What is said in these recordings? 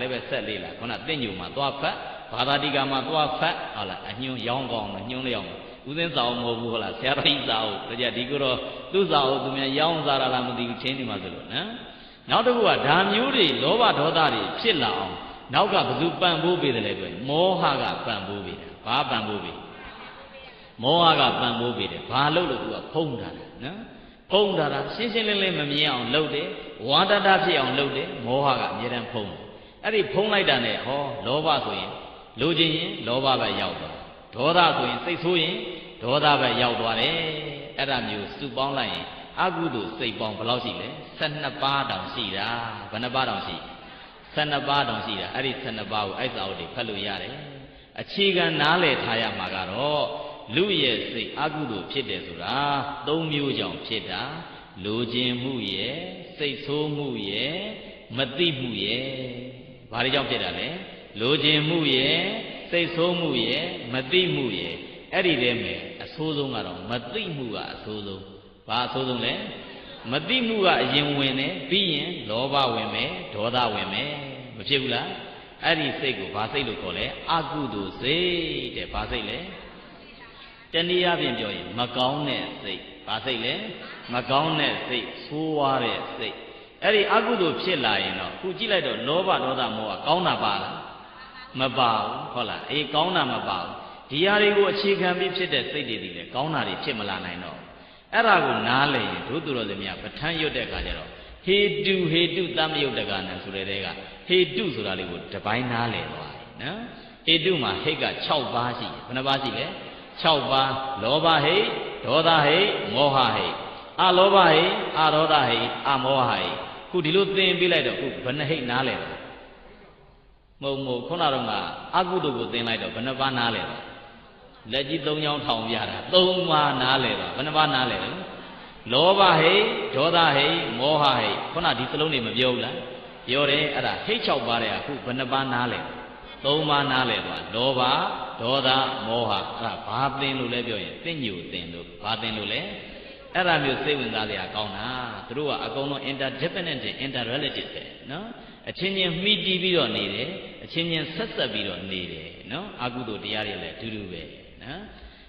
လည်းပဲဆက်လေးလာခုနတင့်ညူမှာသွားဖတ်ဘာသာတိကမှာသွားဖတ်ဟုတ်လားအညွန်းရောင်းကောင်းတယ်ညွန်းလျောင်းဦးစင်းစာအုပ်မဟုတ်ဘူးဟုတ်လားဆရာတော်ကြီးစာအုပ်ဒါကြဒီကတော့သူ့စာအုပ်သူများရောင်းစားတာလားမသိဘူးချင်းနေမှာဆိုလို့နော်နောက်တစ်ခုကဓာမျိုးတွေလောဘဒေါသတွေဖြစ်လာအောင်နောက်ကဘသူပံ့ပိုးပေးတယ်လဲဆိုရင်မောဟကပံ့ပိုးပေးတယ်ဘာပံ့ပိုးပေးမောဟကပံ့ပိုးပေးတယ်ဘာလို့လို့သူကဖုံးထားတယ်နော်ဖုံးထားတာရှင်းရှင်းလင်းလင်းမမြင်အောင်လုပ်တယ်ဝါဒတာဖြစ်အောင်လုပ်တယ်မောဟကအမြဲတမ်းဖုံးတယ် အဲ့ဒီဖုံးလိုက်တာနဲ့ဟောလောဘဆိုရင်လိုချင်ရင်လောဘပဲရောက်သွားဒေါသဆိုရင်စိတ်ဆိုးရင်ဒေါသပဲရောက်သွားတယ်အဲ့ဒါမျိုးစုပေါင်းလိုက်ရင်အကုသိုလ်စိတ်ပေါင်းဘယ်လောက်ရှိလဲ12ပါးတောင်ရှိတာဘယ်နှပါးတောင်ရှိ12ပါးတောင်ရှိတာအဲ့ဒီ12ပါးကိုအဲ့စာအုပ်တွေဖတ်လို့ရတယ်အခြေခံနားလည်ထားရမှာကတော့လူရဲ့စိတ်အကုသိုလ်ဖြစ်တယ်ဆိုတာ၃မျိုးကြောင့်ဖြစ်တာလိုခြင်းမှုရဲ့စိတ်ဆိုးမှုရဲ့မသိမှုရဲ့ ဘာတွေကြောင့်ဖြစ်တာလဲလိုခြင်းမှုရဲ့စိတ်ဆိုးမှုရဲ့မသိမှုရဲ့အဲ့ဒီတည်းမှာအဆိုးဆုံးကတော့မသိမှုကအဆိုးဆုံးဘာအဆိုးဆုံးလဲမသိမှုကအရင်ဝင်တယ်ပြီးရင်လောဘဝင်မယ်ဒေါသဝင်မယ်မဖြစ်ဘူးလားအဲ့ဒီစိတ်ကိုဘာစိတ်လို့ခေါ်လဲအကုသိုလ်စိတ်တဲ့ဘာစိတ်လဲတနည်းအားဖြင့်ပြောရင် မကောင်းတဲ့စိတ်ဘာစိတ်လဲမကောင်းတဲ့စိတ်ဆိုးွားတဲ့စိတ် အဲ့ဒီအကုသိုလ်ဖြစ်လာရင်တော့ခုကြည့်လိုက်တော့လောဘဒေါသမောဟကောင်းတာပါလားမပါဘူးဟုတ်လားအေးကောင်းတာမပါဘူးဒီဟာတွေကိုအခြေခံပြီးဖြစ်တဲ့စိတ်တွေဒီလေကောင်းတာတွေဖြစ်မလာနိုင်တော့အဲ့ဒါကိုနားလည်ရင်ဒုသူတော်စမြပဋ္ဌာန်းရွတ်တဲ့အခါကျတော့ဟေတုဟေတုတမယုတ်တကနံဆိုတဲ့တဲကဟေတုဆိုတာလေးကိုတပိုင်းနားလည်သွားတယ်နော်ဟေတုမှာဟိတ်က6ပါးရှိတယ်ဘယ်နှပါးရှိလဲ6ပါးလောဘဟိတ်ဒေါသဟိတ်မောဟဟိတ် အလောဘဟိတ်အဒေါသဟိတ်အမောဟဟိတ်ခုဒီလိုသင်ပြလိုက်တော့ခုဘယ်နှဟိတ်နားလည်လဲမဟုတ်မဟုတ်ခုနတော့ကအကုသိုလ်ကိုသင်လိုက်တော့ဘယ်နှပါးနားလဲလက်ကြီး၃ချောင်းထောင်ပြတာ၃ပါးနားလဲတော့ဘယ်နှပါးနားလဲလောဘဟိတ်ဒေါသဟိတ်မောဟဟိတ်ခုနဒီစလုံးတွေမပြောဘူးလားပြောတယ်အဲ့ဒါဟိတ်၆ပါးတဲ့အခုဘယ်နှပါးနားလဲ၃ပါးနားလဲသွားလောဘဒေါသမောဟအဲ့ဒါဘာသင်လို့လဲပြောရင်သင်ညိုသင်လို့ဘာသင်လို့လဲ အဲ့ဒါမျိုးစိတ်ဝင်စားစရာကောင်းတာသူတို့ကအကုန်လုံး interdependent interrelated ပဲနော်အချင်းချင်းမှီတည်ပြီးတော့နေတယ်အချင်းချင်းဆက်ဆက်ပြီးတော့နေတယ်နော်အကုသိုလ်တရားတွေလည်းအတူတူပဲနော်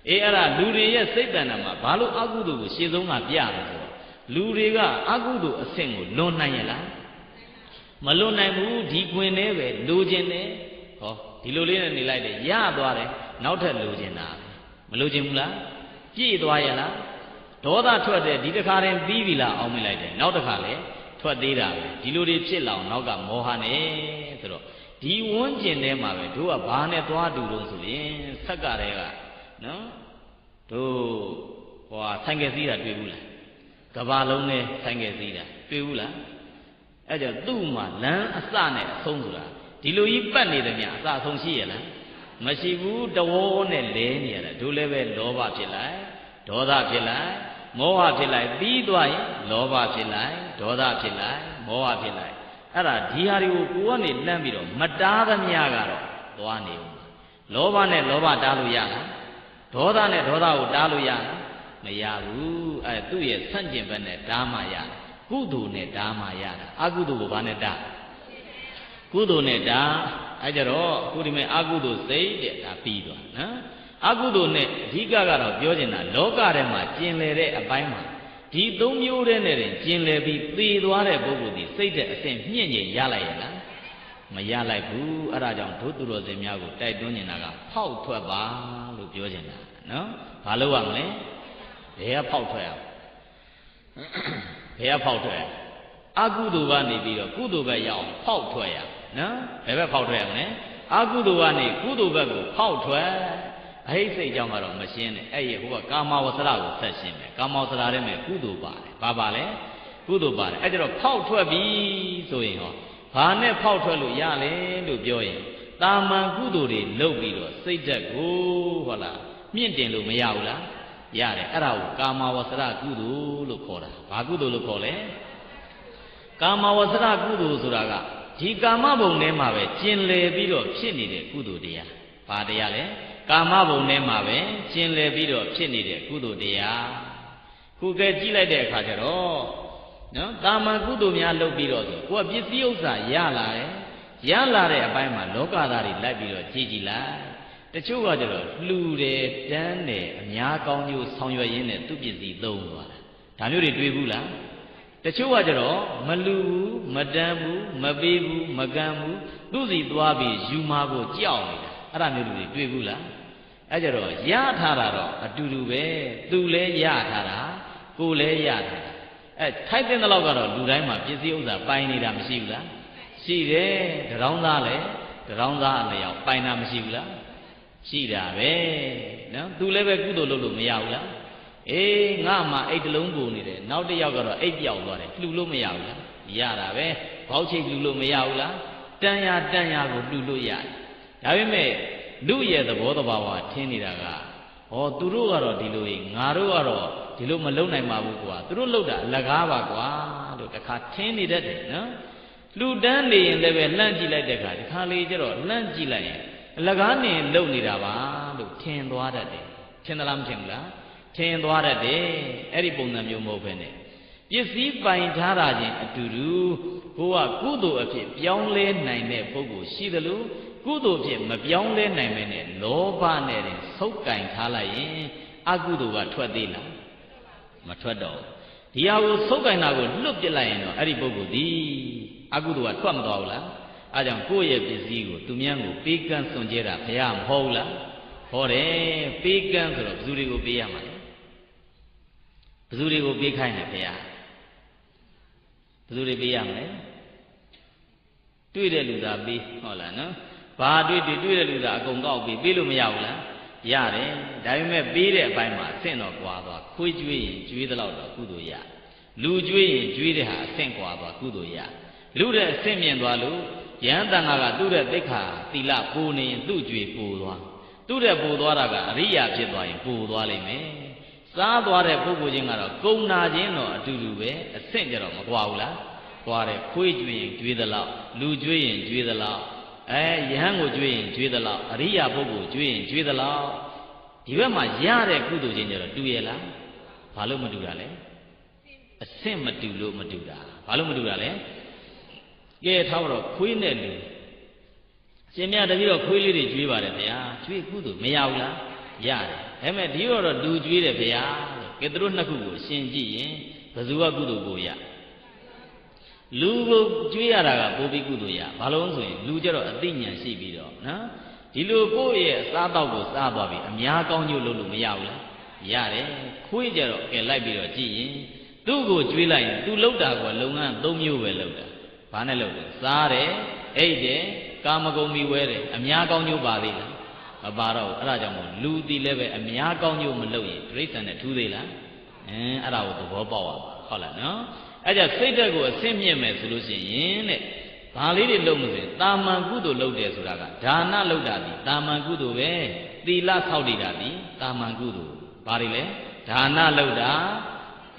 အေးအဲ့ဒါလူတွေရဲ့စိတ်တဏ္ဍာမှာဘာလို့အကုသိုလ်ကိုရှေ့ဆုံးကပြတယ်ဆိုတော့လူတွေကအကုသိုလ်အဆင့်ကိုလွန်နိုင်ရလားမလွန်နိုင်ဘူးဒီခွင်ထဲပဲလိုချင်တယ်ဟောဒီလိုလေးနဲ့နေလိုက်တယ်ရသွားတယ်နောက်ထပ်လိုချင်တာမလိုချင်ဘူးလားပြည့်သွားရလား ဒေါသထွက်တယ်ဒီတစ်ခါရင်ပြီးပြီလားအောင်းမိလိုက်တယ်နောက်တစ်ခါလည်းထွက်သေးတာပဲဒီလိုတွေဖြစ်လောင်နောက်ကမောဟနဲ့ဆိုတော့ဒီဝန်းကျင်ထဲမှာပဲတို့ကဘာနဲ့သွားတူတော့ဆိုရင်ဆက်ကတဲ့ကနော်တို့ဟိုဟာဆိုင်ကယ်စီးတာတွေ့ဘူးလားကဘာလုံးနဲ့ဆိုင်ကယ်စီးတာတွေ့ဘူးလားအဲ့ကြောင့်သူ့မှာလမ်းအစနဲ့အဆုံးဆိုတာဒီလိုကြီးပတ်နေတယ်မြအစအဆုံးရှိရလားမရှိဘူးတဝေါနဲ့လဲနေရတာတို့လည်းပဲလောဘဖြစ်လိုက် ဒေါသဖြစ်လိုက်မောဟဖြစ်လိုက်ပြီးသွားရင်လောဘဖြစ်လိုက်ဒေါသဖြစ်လိုက်မောဟဖြစ်လိုက်အဲ့ဒါဒီဟာတွေကိုကိုယ်ကနေလှမ်းပြီးတော့မတားသမျှကတော့သွားနေဦးလောဘနဲ့လောဘတားလို့ရလားဒေါသနဲ့ဒေါသကိုတားလို့ရလားမရဘူးအဲသူ့ရဲ့ဆန့်ကျင်ဘက်နဲ့ဓာမရတယ်ကုသိုလ်နဲ့ဓာမရတာအကုသိုလ်ကိုဘာနဲ့တားကုသိုလ်နဲ့ဓာအဲကြတော့အခုဒီမဲ့အကုသိုလ်စိတ်တဲ့ဒါပြီးသွားနော် အကုသိုလ်နဲ့အဓိကကတော့ပြောချင်တာလောကထဲမှာကျင်လည်တဲ့အပိုင်းမှာဒီသုံးမျိုးတည်းနဲ့ကျင်လည်ပြီးသေသွားတဲ့ပုဂ္ဂိုလ်ဒီစိတ်တဲ့အစဉ်မြင့်ကျင်ရလိုက်ရလားမရလိုက်ဘူးအဲ့ဒါကြောင့်ဒုသူတော်စင်များကိုတိုက်တွန်းနေတာကဖောက်ထွက်ပါလို့ပြောချင်တာနော်ဘာလို့ရမလဲဘယ်ကဖောက်ထွက်ရဘယ်ကဖောက်ထွက်ရအကုသိုလ်ကနေပြီးတော့ကုသိုလ်ဘက်ရအောင်ဖောက်ထွက်ရနော်ဘယ်ဘက်ဖောက်ထွက်ရမလဲအကုသိုလ်ကနေကုသိုလ်ဘက်ကိုဖောက်ထွက် အဟိတ်စိတ်ကြောင့်ကတော့မရှင်းနဲ့အဲ့ဒီဟိုကကာမဝဆရကိုဆက်ရှင်းမယ်ကာမဝဆရထဲမှာကုသိုလ်ပါတယ်ဘာပါလဲကုသိုလ်ပါတယ်အဲ့ကျတော့ဖောက်ထွက်ပြီဆိုရင်ဟောဘာနဲ့ဖောက်ထွက်လို့ရလဲလို့ပြောရင်တာမန်ကုသိုလ်တွေလုပ်ပြီးတော့စိတ်ဓာတ်ကိုဟုတ်လားမြင့်တင်လို့မရဘူးလားရတယ်အဲ့ဒါကိုကာမဝဆရကုသိုလ်လို့ခေါ်တာဘာကုသိုလ်လို့ခေါ်လဲကာမဝဆရကုသိုလ်ဆိုတာကဒီကာမဘုံထဲမှာပဲကျင်လည်ပြီးတော့ဖြစ်နေတဲ့ကုသိုလ်တရား ဘာတရားလဲကာမဘုံထဲမှာပဲကျင်လည်ပြီးတော့ဖြစ်နေတဲ့ကုသိုလ်တရားခုကဲကြည့်လိုက်တဲ့အခါကျတော့နော်တာမန်ကုသိုလ်များလုပ်ပြီးတော့ဆိုကိုယ်ကပစ္စည်းဥစ္စာရလာတယ်ရလာတဲ့အပိုင်းမှာလောကသားတွေလိုက်ပြီးတော့ကြည်ကြည်လိုက်တချို့ကကျတော့လှူတယ်တန်းတယ်အများကောင်းကျိုးဆောင်ရွက်ရင်းနဲ့သူ့ပစ္စည်းသုံးသွားတာဒါမျိုးတွေတွေ့ဘူးလားတချို့ကကျတော့မလူဘူးမတန်းဘူးမပေးဘူးမကမ်းဘူးသူ့စီသွားပြီးယူမာကိုကြောက်နေတာ အဲ့ဒါမျိုးတွေတွေ့ဘူးလားအဲ့ကြတော့ရထားတာတော့အတူတူပဲသူလည်းရထားတာကိုလည်းရထားတာအဲထိုက်တဲ့လောက်ကတော့လူတိုင်းမှာပစ္စည်းဥစ္စာပိုင်နေတာမရှိဘူးလားရှိတယ်တရောင်းသားလည်းတရောင်းသားအလျောက်ပိုင်တာမရှိဘူးလားရှိတာပဲနော်သူလည်းပဲကုသိုလ်လုပ်လို့မရဘူးလားအေးငါမှအိတ်တလုံးကိုနေတယ်နောက်တစ်ယောက်ကတော့အိတ်ပြောက်သွားတယ်လှူလို့မရဘူးလားရတာပဲဘောက်ချိတ်လှူလို့မရဘူးလားတန်ရတန်ရကိုလှူလို့ရတယ် ဒါပေမဲ့လူရဲ့သဘောတဘာဝထင်းနေတာကဟောသူတို့ကတော့ဒီလိုကြီးငါတို့ကတော့ဒီလိုမလုံနိုင်ပါဘူးကွာသူတို့လှုပ်တာအလကားပါကွာလို့တခါထင်းနေတတ်တယ်နော်လူတန်းနေရင်လည်းပဲလှမ်းကြည့်လိုက်တဲ့အခါဒီခါလေးကျတော့လှမ်းကြည့်လိုက်ရင်အလကားနေလုံနေတာပါလို့ထင်သွားတတ်တယ်ထင်သလားမထင်ဘူးလားထင်သွားတတ်တယ်အဲ့ဒီပုံစံမျိုးမဟုတ်ဘဲနဲ့ပစ္စည်းပိုင်ထားတာချင်းအတူတူကိုကကုသိုလ်အဖြစ်ပြောင်းလဲနိုင်တဲ့ပုဂ္ဂိုလ်ရှိသလို ကုသိုလ်ဖြစ်မပြောင်းလဲနိုင်မဲနဲ့လောဘနဲ့တင်ဆုပ်ကင်ထားလိုက်ရင်အကုသိုလ်ကထွက်သေးလားမထွက်တော့ဒီဟာကိုဆုပ်ကင်တာကိုလွတ်ပစ်လိုက်ရင်တော့အဲ့ဒီပုဂ္ဂိုလ်ဒီအကုသိုလ်ကထွက်မသွားဘူးလားအဲကြောင့်ကိုယ့်ရဲ့ပစ္စည်းကိုသူများကိုပေးကမ်းစွန့်ကြဲတာဘုရားမဟုတ်ဘူးလားဟောတယ်ပေးကမ်းဆိုတော့ဘယ်သူတွေကိုပေးရမှာလဲဘယ်သူတွေကိုပေးခိုင်းတယ်ဘုရားဘယ်သူတွေပေးရမလဲတွေ့တဲ့လူသာပေးဟုတ်လားနော် ဘာတွေ့တွေ့တွေ့တဲ့လူသာအကုန်ကောက်ပေးပေးလို့မရဘူးလားရတယ်ဒါပေမဲ့ပေးတဲ့အပိုင်းမှာအဆင့်တော့ကွာသွားခွေးကျွေးရင်ကျွေးသလောက်တော့ကုသိုလ်ရလူကျွေးရင်ကျွေးတဲ့ဟာအဆင့်ကွာသွားကုသိုလ်ရလူတဲ့အဆင့်မြင့်သွားလို့ယဟန်တန်ဃာကသူ့တဲ့သိက္ခာသီလပိုနေရင်သူ့ကျွေးပိုသွားသူ့တဲ့ပိုသွားတာကအရိယာဖြစ်သွားရင်ပိုသွားလိမ့်မယ်စားသွားတဲ့ပုဂ္ဂိုလ်ချင်းကတော့ကုံနာချင်းတော့အတူတူပဲအဆင့်ကြတော့မကွာဘူးလားကွာတယ်ခွေးကျွေးရင်ကျွေးသလောက်လူကျွေးရင်ကျွေးသလောက် အဲယဟန်ကိုကျွေးရင်ကျွေးသလောက်အရိယာပုဂ္ဂိုလ်ကျွေးရင်ကျွေးသလောက်ဒီဘက်မှာရတဲ့ကုသိုလ်ချင်းကြတော့တူရဲ့လားဘာလို့မတူတာလဲအဆင့်မတူလို့မတူတာဘာလို့မတူတာလဲကဲထားတော့ခွေးနဲ့လူရှင်မြတ်တပည့်တော့ခွေးလေးတွေကျွေးပါတယ်ဗျာကျွေးကုသိုလ်မရဘူးလားရတယ်ဒါပေမဲ့ဒီတော့တော့လူကျွေးတယ်ဗျာလို့ကဲသူတို့နှစ်ခုကိုရှင်းကြည့်ရင်ဘယ်သူကကုသိုလ်ကိုရ လူကိုကျွေးရတာကပိုပြီးကုသိုလ်ရဘာလို့ဆိုရင်လူကြတော့အသိဉာဏ်ရှိပြီးတော့နော်ဒီလိုကိုယ့်ရဲ့အစားတောက်ကိုစားသွားပြီအများကောင်းကျိုးလုပ်လို့မရဘူးလားရတယ်ခွေးကြတော့ကဲလိုက်ပြီးတော့ကြည့်ရင်သူ့ကိုကျွေးလိုက်ရင်သူလှုပ်တာကလုပ်ငန်း၃မျိုးပဲလုပ်တာဘာနဲ့လုပ်လဲစားတယ်အိတ်တယ်ကာမဂုဏ်မီဝဲတယ်အများကောင်းကျိုးပါသေးလားမပါတော့ဘူးအဲ့ဒါကြောင့်မို့လူတီလည်းပဲအများကောင်းကျိုးမလုပ်ရင်တိရစ္ဆာန်နဲ့ထူးသေးလားအင်းအဲ့ဒါကိုသဘောပေါက်ရပါ ဟုတ်လားနော်အဲ့ကြစိတ်ဓာတ်ကိုအဆင့်မြင့်မယ်ဆိုလို့ရှိရင်တဲ့ဘာလေးတွေလုပ်မလို့တာမန်ကုသိုလ်လုပ်တယ်ဆိုတာကဒါနလုပ်တာဒီတာမန်ကုသိုလ်ပဲသီလဆောက်တည်တာဒီတာမန်ကုသိုလ်ဘာတွေလဲဒါနလုပ်တာ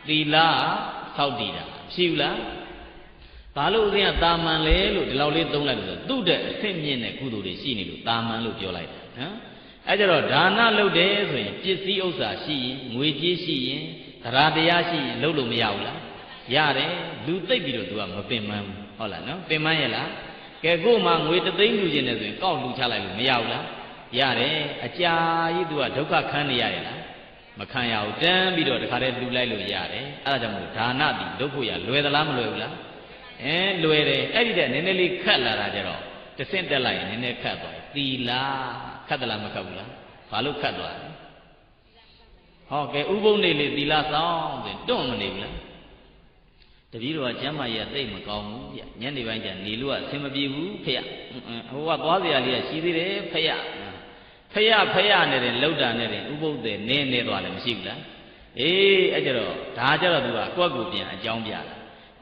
သီလဆောက်တည်တာရှိဘူးလားဘာလို့ဦးဇင်းကတာမန်လဲလို့ဒီလောက်လေးသုံးလိုက်လို့ဆိုသူ့တဲ့အဆင့်မြင့်တဲ့ကုသိုလ်တွေရှိနေလို့တာမန်လို့ပြောလိုက်တာနော်အဲကြတော့ဒါနလုပ်တယ်ဆိုရင်ပစ္စည်းဥစ္စာရှိရင်ငွေကြေးရှိရင် တရားတရားရှိရင်လုပ်လို့မရဘူးလားရတယ်လူသိပ်ပြီးတော့ तू ကမပင်ပန်းဘူးဟုတ်လားနော်ပင်ပန်းရဲ့လားကဲကို့မှာငွေတသိန်းလူကျင်တယ်ဆိုရင်ကောက်လူချလိုက်လို့မရဘူးလားရတယ်အကြာကြီး तू ကဒုက္ခခံနေရရဲ့လားမခံရဘူးတန်းပြီးတော့တခါတည်းလူလိုက်လို့ရတယ်အဲဒါကြောင့်မို့ဒါနတိလုပ်ဖို့ရလွယ်သလားမလွယ်ဘူးလားအဲလွယ်တယ်အဲ့ဒီတဲ့နည်းနည်းလေးခက်လာတာကြတော့တဆင့်တက်လိုက်ရင်နည်းနည်းခက်သွားတယ်သီလာခက်သလားမခက်ဘူးလားဘာလို့ခက်သွားလဲ ဟောကဲဥပုံနေလေသီလာဆောင်ဆိုတွန့်မနေဘူးလားတပည့်တော်ကကျမ်းမာရေးသိမ့်မကောင်းဘူးဗျညနေပိုင်းကျနေလို့အဆင်မပြေဘူးဖေရဟိုကသွားစရာလေးကရှိသေးတယ်ဖေရဖေရဖေရနဲ့တင်လှုပ်တာနဲ့တင်ဥပုပ်တဲ့နင်းနေသွားလည်းမရှိဘူးလားအေးအဲ့ကြတော့ဒါကြတော့သူကကွက်ကိုပြန်အကြောင်းပြတာ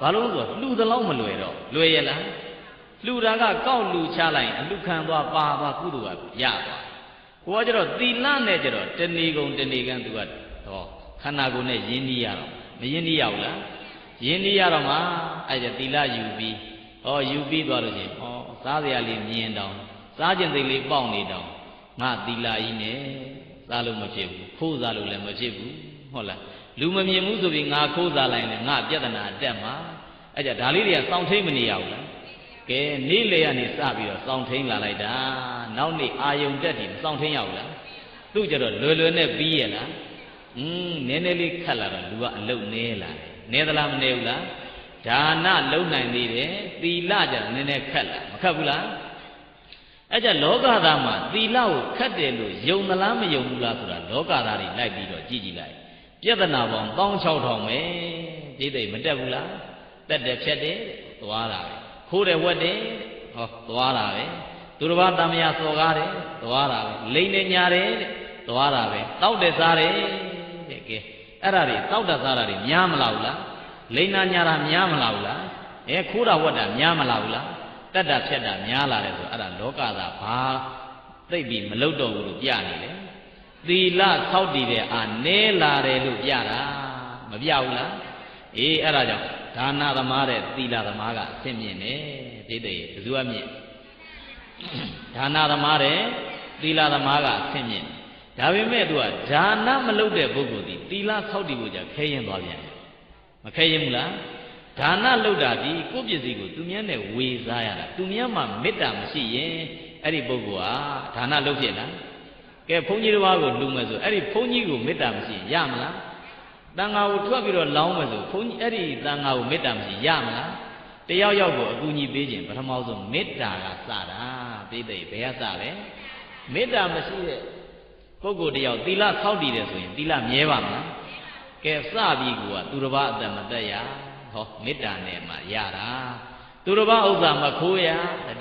ဘာလို့လဲဆိုတော့လှူသလောက်မလွယ်တော့လွယ်ရလားလှူတာကကောက်လှူချလိုက်အလှခံသွားပါသွားကုသိုလ်ကရသွား ကိုကကြတော့သီလနဲ့ကြတော့တဏီကုံတဏီကံသူကဟောခန္ဓာကိုယ်နဲ့ယဉ်နီးရတော့မယဉ်နီးရဘူးလားယဉ်နီးရတော့မှအဲ့ဒါသီလယူပြီးဟောယူပြီးသွားလို့ချင်းဟောစားစရာလေးမြင်တောင်စားကျင်သိလေးပေါက်နေတောင်ငါသီလကြီးနဲ့စားလို့မဖြစ်ဘူးခိုးစားလို့လည်းမဖြစ်ဘူးဟုတ်လားလူမမြင်ဘူးဆိုပြီးငါခိုးစားလိုက်ရင်ငါပြဿနာတက်မှာအဲ့ကြဒါလေးတွေကစောင့်ထိတ်မနေရဘူးလား ကဲနေ့လေကနေစပြီးတော့စောင့်ထိန်လာလိုက်တာနောက်နေ့အာယုံတက်တယ်စောင့်ထိန်ရအောင်လားသူ့ကြတော့လွယ်လွယ်နဲ့ပြီးရလားอืมနည်းနည်းလေးခတ်လာတော့လူကအလုတ်နေလာတယ်နေသလားမနေဘူးလားဒါနလုံနိုင်သေးတယ်သီလကြတော့နည်းနည်းခတ်လာမခတ်ဘူးလားအဲ့ကြလောကသားမှာသီလကိုခတ်တယ်လို့ယုံသလားမယုံဘူးလားဆိုတာလောကသားတွေလိုက်ပြီးတော့ကြည့်ကြည့်လိုက်ပြဿနာပေါင်း16000ပဲဒီသိမတက်ဘူးလားတက်တယ်ဖြတ်တယ်သွားတာပဲ ခိုးတယ်ဝက်တယ်ဟောသွားတာပဲသူတစ်ပါးတမယာစော်ကားတယ်သွားတာပဲလိမ့်နေညာတယ်သွားတာပဲတောက်တယ်စားတယ်တဲ့ကဲအဲ့ဒါတွေတောက်တာစားတာတွေများမလားဘူးလားလိမ့်နာညာတာများမလားဘူးလားအဲခိုးတာဝက်တာများမလားဘူးလားတက်တာဖြတ်တာများလာတယ်ဆိုအဲ့ဒါလောကသာဘာသိပြီးမလုတော့ဘူးလို့ပြနေတယ်သီလဆောက်တည်တဲ့အာနဲလာတယ်လို့ပြတာမပြဘူးလားအေးအဲ့ဒါကြောင့် ဒါနသမားတဲ့သီလသမားကအဆင့်မြင့်တယ်ဒိဋ္ဌိဘယ်သူကမြင့်ဒါနသမားတဲ့သီလသမားကအဆင့်မြင့်ဒါပေမဲ့သူကဒါနမလုပ်တဲ့ပုဂ္ဂိုလ်ဒီသီလဆောက်တည်ဖို့じゃခဲရင်သွားပြန်တယ်မခဲရင်ဘူးလားဒါနလုပ်တာဒီကိုယ့်ပစ္စည်းကိုသူများနဲ့ဝေစားရတာသူများမှမေတ္တာမရှိရင်အဲ့ဒီပုဂ္ဂိုလ်ဟာဒါနလုပ်ဖြစ်လားကဲဘုန်းကြီးတစ်ပါးကိုလှူမယ်ဆိုအဲ့ဒီဘုန်းကြီးကိုမေတ္တာမရှိရင်ရမလား တန်ဃာကိုထွက်ပြီးတော့လောင်းမယ်ဆိုဘုန်းကြီးအဲ့ဒီတန်ဃာကိုမေတ္တာမရှိရမလားတယောက်ယောက်ကိုအကူအညီပေးခြင်းပထမဆုံးမေတ္တာကစတာသိသိဘယ်ကစလဲမေတ္တာမရှိတဲ့ပုဂ္ဂိုလ်တယောက်သီလဆောက်တည်တယ်ဆိုရင်သီလမြဲပါမလားကဲစပြီးကူကသူတစ်ပါးအတ္တမတက်ရဟောမေတ္တာနဲ့မှရတာသူတစ်ပါးဥစ္စာမခိုးရ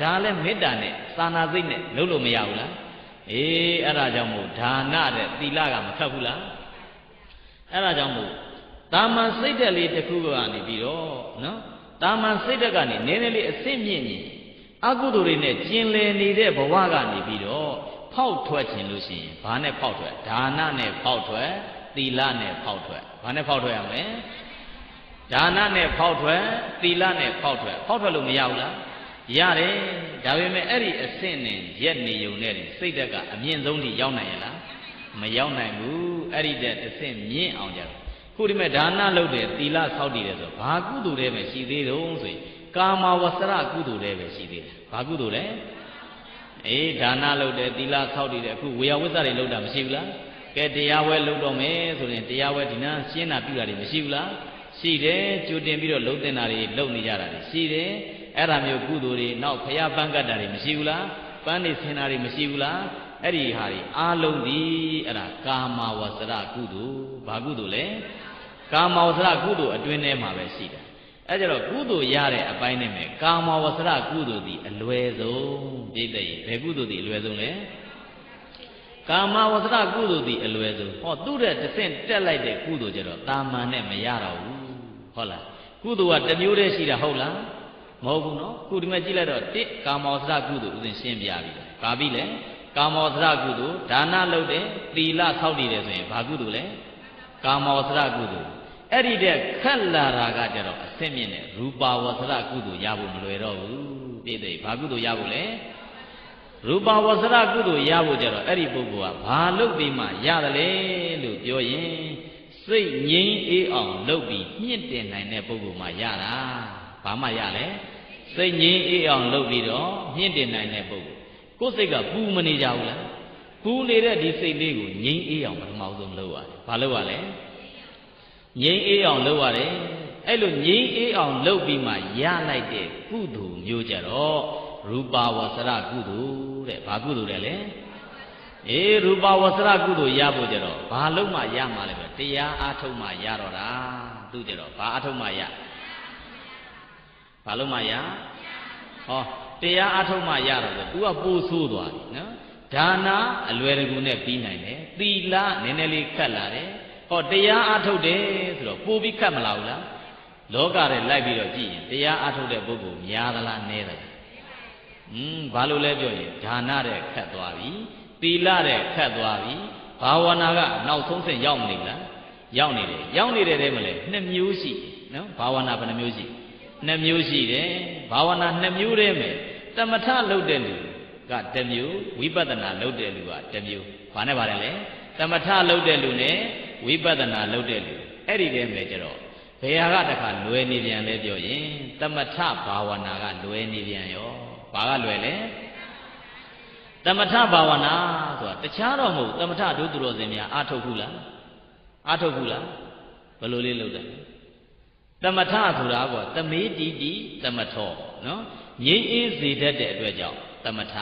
ဒါလည်းမေတ္တာနဲ့သာနာစိတ်နဲ့လုပ်လို့မရဘူးလားအေးအဲ့ဒါကြောင့်မို့ဒါနတဲ့သီလကမခတ်ဘူးလား အဲ့ဒါကြောင့်မို့တာမန်စိတ်တက်လေးတစ်ခုကနေပြီးတော့နော်တာမန်စိတ်တက်ကနေနည်းနည်းလေးအစစ်မြင့်ကြီးအကုသိုလ်တွေနဲ့ကျင်လည်နေတဲ့ဘဝကနေပြီးတော့ဖောက်ထွက်ခြင်းလို့ရှိရင်ဘာနဲ့ဖောက်ထွက်ဒါနနဲ့ဖောက်ထွက်သီလနဲ့ဖောက်ထွက်ဘာနဲ့ဖောက်ထွက်ရမလဲဒါနနဲ့ဖောက်ထွက်သီလနဲ့ဖောက်ထွက်ဖောက်ထွက်လို့မရဘူးလားရတယ်ဒါပေမဲ့အဲ့ဒီအဆင့်နဲ့ရက်နေုံနဲ့စိတ်တက်ကအမြင့်ဆုံးထိရောက်နိုင်ရလားမရောက်နိုင်ဘူး အဲ့ဒီတဲ့တစ်ဆင့်မြင့်အောင်ကြတယ်ခုဒီမဲ့ဒါနလုပ်တယ်သီလဆောက်တည်တယ်ဆိုဘာကုသိုလ်တွေပဲရှိသေးတုံးဆိုရင်ကာမဝဆရကုသိုလ်တွေပဲရှိသေးတယ်ဘာကုသိုလ်လဲအေးဒါနလုပ်တယ်သီလဆောက်တည်တယ်အခုဝေယဝိသတွေလုပ်တာမရှိဘူးလားကဲတရားဝဲလုပ်တော့မယ်ဆိုရင်တရားဝဲဒီနာရှင်းတာပြုတာတွေမရှိဘူးလားရှိတယ်ကြိုတင်ပြီးတော့လုံတင်တာတွေလုပ်နေကြတာတွေရှိတယ်အဲ့ဒါမျိုးကုသိုလ်တွေနောက်ဖရာပန်းကတ်တာတွေမရှိဘူးလားပန်းနေဆင်တာတွေမရှိဘူးလား အဲ့ဒီဟာတွေအားလုံးဒီအဲ့ဒါကာမဝဆရကုသိုလ်ဘာကုသိုလ်လဲကာမဝဆရကုသိုလ်အတွင်းထဲမှာပဲရှိတယ်အဲ့ကြတော့ကုသိုလ်ရတဲ့အပိုင်းနဲ့မယ်ကာမဝဆရကုသိုလ်ဒီအလွယ်ဆုံးပြည့်တဲ့ဘယ်ကုသိုလ်ဒီအလွယ်ဆုံးလဲကာမဝဆရကုသိုလ်ဒီအလွယ်ဆုံးဟောသူ့တဲ့တစ်ဆင့်တက်လိုက်တဲ့ကုသိုလ်ကြတော့တာမန်နဲ့မရတော့ဘူးဟုတ်လားကုသိုလ်ကတစ်မျိုးတည်းရှိတာဟုတ်လားမဟုတ်ဘူးနော်ခုဒီမှာကြည့်လိုက်တော့တစ်ကာမောသရကုသိုလ်ဥစဉ်ရှင်းပြပြီ။ဘာပြီလဲ ကာမောသရကုသိုလ်ဒါနလုပ်တယ်သီလဆောက်တည်တယ်ဆိုရင်ဘာကုသိုလ်လဲကာမောသရကုသိုလ်အဲ့ဒီတဲ့ခက်လာတာကကြတော့အဆင့်မြင့်တဲ့ရူပါဝသရကုသိုလ်ရဖို့မလွယ်တော့ဘူးပြည့်တဲ့ဘာကုသိုလ်ရဖို့လဲရူပဝဆရကုသိုလ်ရဖို့ကြတော့အဲ့ဒီပုဂ္ဂိုလ်ကဘာလုပ်ပြီးမှရတယ်လေလို့ပြောရင်စိတ်ငြိမ်းအေးအောင်လုပ်ပြီးမြင့်တင်နိုင်တဲ့ပုဂ္ဂိုလ်မှရတာဘာမှရလဲစိတ်ငြိမ်းအေးအောင်လုပ်ပြီးတော့မြင့်တင်နိုင်တဲ့ပုဂ္ဂိုလ် ကိုယ်စိတ်ကပူမနေကြဘူးလားပူနေတဲ့ဒီစိတ်လေးကိုငြိမ်းအေးအောင်ပထမဆုံးလုပ်ရတယ်ဘာလုပ်ရလဲငြိမ်းအေးအောင်လုပ်ရတယ်အဲ့လိုငြိမ်းအေးအောင်လုပ်ပြီးမှရလိုက်တဲ့ကုသိုလ်မျိုးကြတော့ရူပါဝဆရကုသိုလ်တဲ့ဘာကုသိုလ်လဲလဲအေးရူပါဝဆရကုသိုလ်ရဖို့ကြတော့ဘာလို့မှရမှာလဲပဲတရားအားထုတ်မှရတော့တာသူကြတော့ဘာအားထုတ်မှရဘာလို့မှရဟော တရားအားထုတ်မှရတော့ဆို तू ကပိုးဆိုးသွားပြီနော်ဒါနာအလွယ်တကူနဲ့ပြီးနိုင်တယ်သီလနည်းနည်းလေးခတ်လာတယ်ဟောတရားအားထုတ်တယ်ဆိုတော့ပိုးပြီးခတ်မလာဘူးလားလောကထဲလိုက်ပြီးတော့ကြည့်ရင်တရားအားထုတ်တဲ့ပုဂ္ဂိုလ်များသလားနည်းသလားอืมဘာလို့လဲပြောရင်ဒါနတဲ့ခတ်သွားပြီသီလတဲ့ခတ်သွားပြီဘာဝနာကနောက်ဆုံးဆင့်ရောက်မနေလားရောက်နေတယ်ရောက်နေတဲ့တည်းမလဲနှစ်မျိုးရှိနော်ဘာဝနာဘယ်နှမျိုးရှိ နှစ်မျိုးရှိတယ်ဘာဝနာနှစ်မျိုးတည်းမယ်တမထလုပ်တဲ့လူကတစ်မျိုးဝိပဿနာလုပ်တဲ့လူကတစ်မျိုးဘာနဲ့ပါတယ်လဲတမထလုပ်တဲ့လူနဲ့ဝိပဿနာလုပ်တဲ့လူအဲ့ဒီတည်းမယ်ကျတော့ဘယ်ဟာကတခါလွယ်နေပြန်လဲပြောရင်တမထဘာဝနာကလွယ်နေပြန်ရောဘာကလွယ်လဲတမထဘာဝနာဆိုတာတခြားတော့မဟုတ်တမထဒုသူတော်စင်များအာထုတ်ခုလားအာထုတ်ခုလားဘယ်လိုလေးလုပ်တယ် တမထဆိုတာကတမေးတီတီတမထောနော်ငြိမ်းအေးစေတတ်တဲ့အတွက်ကြောင့်တမထ